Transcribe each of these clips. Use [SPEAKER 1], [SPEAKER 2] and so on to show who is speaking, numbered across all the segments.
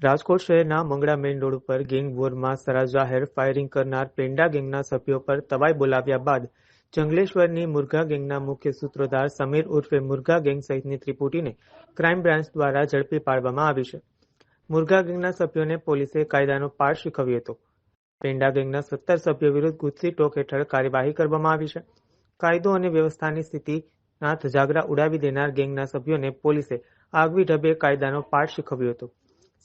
[SPEAKER 1] રાજકોટ શહેરના મંગળા main road ઉપર ગેંગ વોરમાં સરા જાહેર ફાયરિંગ કરનાર પેંડા ગેંગના સભ્યો પર તવાઈ બોલાવ્યા બાદ જંગલેશ્વરની મુરઘા ગેંગના મુખ્ય સૂત્રધાર સમીર ઉર્ફે મુરઘા ગેંગ સહિતની ત્રિપુટીને ક્રાઇમ બ્રાન્ચ દ્વારા ઝડપી પાડવામાં આવી છે. મુરઘા ગેંગના સભ્યોને પોલીસે કાયદાનો પાઠ શીખવ્યો હતો. પેંડા ગેંગના સત્તર સભ્યો વિરુદ્ધ ગુજસી ટોક હેઠળ કાર્યવાહી કરવામાં આવી છે. કાયદો અને વ્યવસ્થાની સ્થિતિના ધજાગરા ઉડાવી દેનાર ગેંગના સભ્યોને પોલીસે આગવી ઢબે કાયદાનો પાઠ શીખવ્યો હતો.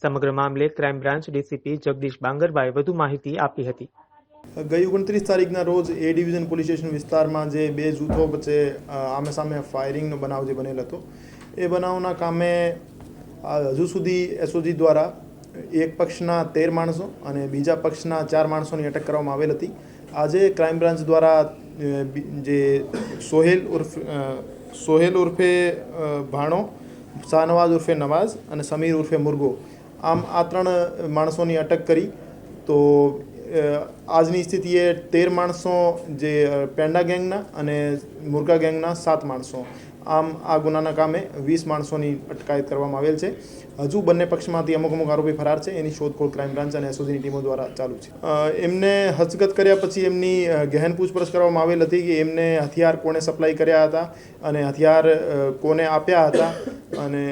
[SPEAKER 1] સમગ્ર મામલે ક્રાઇમ બ્રાન્ચ ડીસીપી જગદીશ બાંગરબાએ વધુ માહિતી આપી હતી.
[SPEAKER 2] ગઈ ઓગણત્રીસ તારીખના રોજ એ ડિવિઝન પોલીસ સ્ટેશન વિસ્તારમાં જે બે જૂથો વચ્ચે આમે સામે ફાયરિંગનો બનાવ જે બનેલ હતો, એ બનાવના કામે હજુ સુધી એસઓજી દ્વારા એક પક્ષના તેર માણસો અને બીજા પક્ષના ચાર માણસોની અટક કરવામાં આવેલ હતી. આજે ક્રાઇમ બ્રાન્ચ દ્વારા જે સોહેલ ઉર્ફ સોહેલ ઉર્ફે ભાણો, શાહનવાઝ ઉર્ફે નવાઝ અને સમીર ઉર્ફે મુર્ગો આમ આ ત્રણ માણસોની અટક કરી. તો આજની સ્થિતિએ તેર માણસો જે પેંડા ગેંગના અને મુર્ગા ગેંગના સાત માણસો. આમ આ ગુનાના કામે વીસ માણસોની અટકાયત કરવામાં આવેલ છે. હજુ બંને પક્ષમાંથી અમુક અમુક આરોપી ફરાર છે. એની શોધખોળ ક્રાઇમ બ્રાન્ચ અને એસઓજીની ટીમો દ્વારા ચાલુ છે. એમને હસ્તગત કર્યા પછી એમની ગહેન પૂછપરછ કરવામાં આવેલ હતી કે એમને હથિયાર કોણે સપ્લાય કર્યા હતા અને હથિયાર કોને આપ્યા હતા અને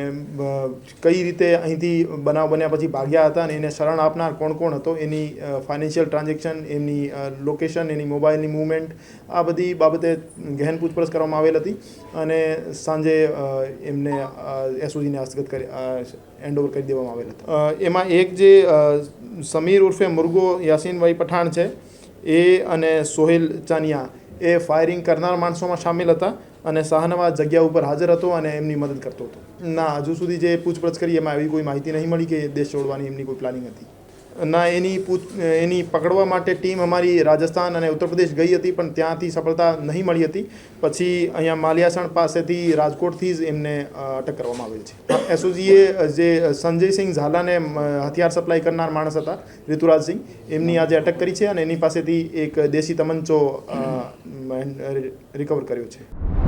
[SPEAKER 2] કઈ રીતે અહીંથી બનાવ બન્યા પછી ભાગ્યા હતા અને એને શરણ આપનાર કોણ કોણ હતો, એની ફાઇનાન્શિયલ ટ્રાન્ઝેક્શન એમની લોકેશન એની મોબાઈલની મૂવમેન્ટ આ બધી બાબતે ગહેન પૂછપરછ કરવામાં આવેલ હતી અને સાંજે એમને એસઓજીને હસ્તગત કરી હેન્ડઓવર કરી દેવામાં આવેલ હતા. એમાં એક જે સમીર ઉર્ફે મુર્ગો યાસીનભાઈ પઠાણ છે, એ અને સોહેલ ચાનિયા, એ ફાયરિંગ કરનાર માણસોમાં સામેલ હતા અને શાહનવાઝ જગ્યા ઉપર હાજર હતો અને એમની મદદ કરતો હતો. ના, હજુ સુધી જે પૂછપરછ કરી, એમાં એવી કોઈ માહિતી નહીં મળી કે દેશ છોડવાની એમની કોઈ પ્લાનિંગ હતી. ના, એની પૂછ, એની પકડવા માટે ટીમ અમારી રાજસ્થાન અને ઉત્તર પ્રદેશ ગઈ હતી, પણ ત્યાંથી સફળતા નહીં મળી હતી. પછી અહીંયા માલિયાસણ પાસેથી રાજકોટથી જ એમને અટક કરવામાં આવેલ છે. એસઓજીએ જે સંજયસિંહ ઝાલાને હથિયાર સપ્લાય કરનાર માણસ હતા ઋતુરાજસિંહ એમની આજે અટક કરી છે અને એની પાસેથી એક દેશી તમંચો રિકવર કર્યો છે.